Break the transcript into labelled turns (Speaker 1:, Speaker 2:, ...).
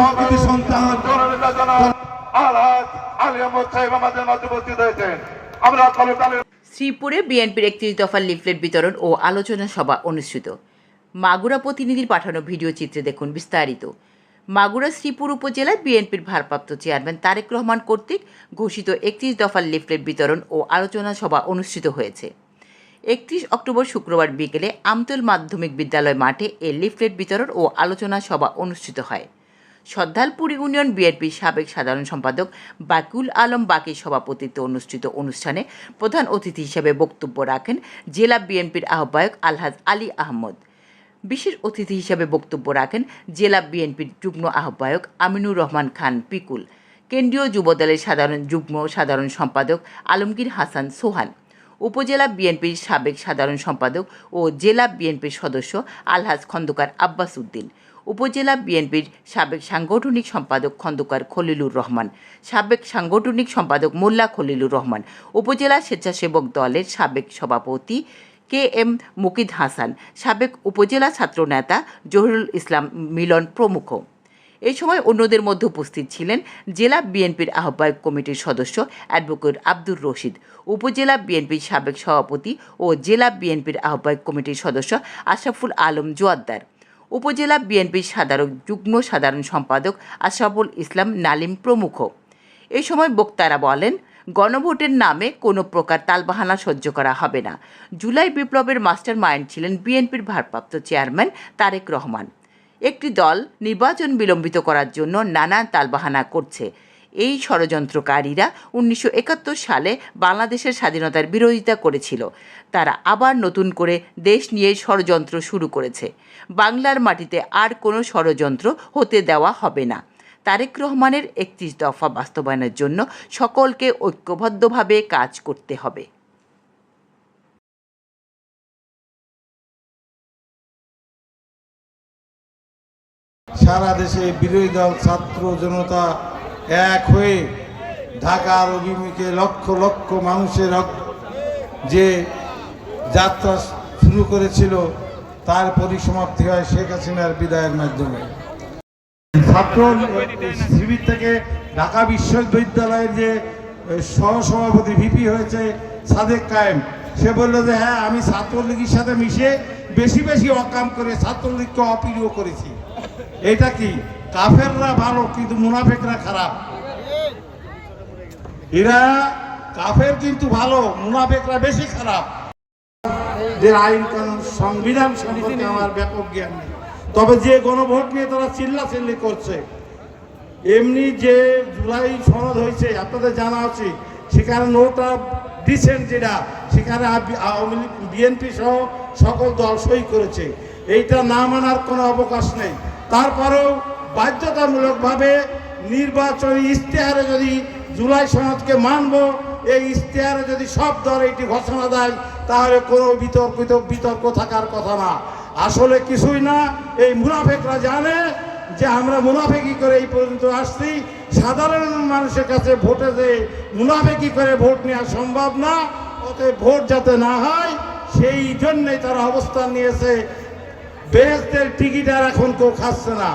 Speaker 1: প্রকৃতি সন্তান।
Speaker 2: শ্রীপুরে বিএনপির একত্রিশ দফা লিফলেট বিতরণ ও আলোচনা সভা অনুষ্ঠিত। মাগুরা প্রতিনিধির পাঠানো ভিডিও চিত্রে দেখুন বিস্তারিত। মাগুরা শ্রীপুর উপজেলায় বিএনপির ভারপ্রাপ্ত চেয়ারম্যান তারেক রহমান কর্তৃক ঘোষিত একত্রিশ দফার লিফলেট বিতরণ ও আলোচনা সভা অনুষ্ঠিত হয়েছে। একত্রিশ অক্টোবর শুক্রবার বিকেলে আমতল মাধ্যমিক বিদ্যালয় মাঠে এ লিফলেট বিতরণ ও আলোচনা সভা অনুষ্ঠিত হয়। সদ্দালপুর ইউনিয়ন বিএনপির সাবেক সাধারণ সম্পাদক বাকুল আলম বাকির সভাপতিত্বে অনুষ্ঠিত অনুষ্ঠানে প্রধান অতিথি হিসেবে বক্তব্য রাখেন জেলা বিএনপির আহ্বায়ক আলহাজ আলী আহমদ। বিশেষ অতিথি হিসেবে বক্তব্য রাখেন জেলা বিএনপির যুগ্ম আহ্বায়ক আমিনুর রহমান খান পিকুল, কেন্দ্রীয় যুবদলের সাধারণ যুগ্ম সাধারণ সম্পাদক আলমগীর হাসান সোহান, উপজেলা বিএনপির সাবেক সাধারণ সম্পাদক ও জেলা বিএনপির সদস্য আলহাজ খন্দকার আব্বাস উদ্দিন উপজেলা বিএনপির সাবেক সাংগঠনিক সম্পাদক খন্দকার খলিলুর রহমান, সাবেক সাংগঠনিক সম্পাদক মোল্লা খলিলুর রহমান, উপজেলা স্বেচ্ছাসেবক দলের সাবেক সভাপতি কে এম মুকিদ হাসান, সাবেক উপজেলা ছাত্রনেতা জহিরুল ইসলাম মিলন প্রমুখ। এই সময় অন্যদের মধ্যে উপস্থিত ছিলেন জেলা বিএনপির আহ্বায়ক কমিটির সদস্য অ্যাডভোকেট আব্দুর রশিদ, উপজেলা বিএনপির সাবেক সভাপতি ও জেলা বিএনপির আহ্বায়ক কমিটির সদস্য আশরাফুল আলম জোয়াদ্দার। উপজেলা বিএনপির সাধারণ যুগ্ম সাধারণ সম্পাদক আশরাফুল ইসলাম নালিম প্রমুখ। এই সময় বক্তারা বলেন, গণভোটের নামে কোনো প্রকার তালবাহানা সহ্য করা হবে না। জুলাই বিপ্লবের মাস্টার মাইন্ড ছিলেন বিএনপির ভারপ্রাপ্ত চেয়ারম্যান তারেক রহমান। একটি দল নির্বাচন বিলম্বিত করার জন্য নানা তালবাহানা করছে। এই ষড়যন্ত্রকারীরা উনিশশো একাত্তর সালে বাংলাদেশের স্বাধীনতার বিরোধিতা করেছিল। তারা আবার নতুন করে দেশ নিয়ে ষড়যন্ত্র শুরু করেছে। বাংলার মাটিতে আর কোনো ষড়যন্ত্র হতে দেওয়া হবে না। তারেক রহমানের একত্রিশ দফা বাস্তবায়নের জন্য সকলকে ঐক্যবদ্ধভাবে কাজ করতে হবে।
Speaker 1: সারা দেশে বিরোধী দল, ছাত্র জনতা এক হয়ে ঢাকার অভিমুখে লক্ষ লক্ষ মানুষের যে যাত্রা শুরু করেছিল, তার পরিসমাপ্তি হয় শেখ হাসিনার বিদায়ের মাধ্যমে। ছাত্র শিবির থেকে ঢাকা বিশ্ববিদ্যালয়ের যে সহসভাপতি ভিপি হয়েছে সাদেক কায়েম, সে বলল যে হ্যাঁ আমি ছাত্রলীগের সাথে মিশে বেশি বেশি অকাম করে ছাত্রলীগকে অপ্রিয় করেছি। এটা কি? কাফেররা ভালো, কিন্তু মুনাফেকরা খারাপ। এরা কাফের কিন্তু ভালো, মুনাফেকরা বেশি খারাপ। আইন কানুন, সংবিধান সম্পর্কে আমার ব্যাপক জ্ঞান নেই। তবে যে গণভোট নিয়ে তারা চিল্লা চিল্লি করছে, এমনি যে জুলাই সনদ হয়েছে, আপনাদের জানা উচিত সেখানে নোট ডিসেন্ট যেটা, সেখানে আওয়ামী লীগ, বিএনপি সহ সকল দল সই করেছে। এইটা না মানার কোনো অবকাশ নেই। তারপরেও বাধ্যতামূলকভাবে নির্বাচনী ইশতেহারে যদি জুলাই সনদকে মানব, এই ইশতেহারে যদি সব দল এটি ঘোষণা দেয়, তাহলে কোনো বিতর্কিত বিতর্ক থাকার কথা না। আসলে কিছুই না, এই মুনাফেকরা জানে যে আমরা মুনাফেকি করে এই পর্যন্ত আসছি। সাধারণ মানুষের কাছে ভোটে যে মুনাফেকি করে ভোট নেওয়া সম্ভব না ওতে ভোট যাতে না হয়, সেই জন্যই তারা অবস্থান নিয়েছে। বেহেস্তের টিকিট আর এখন কেউ খাচ্ছে না।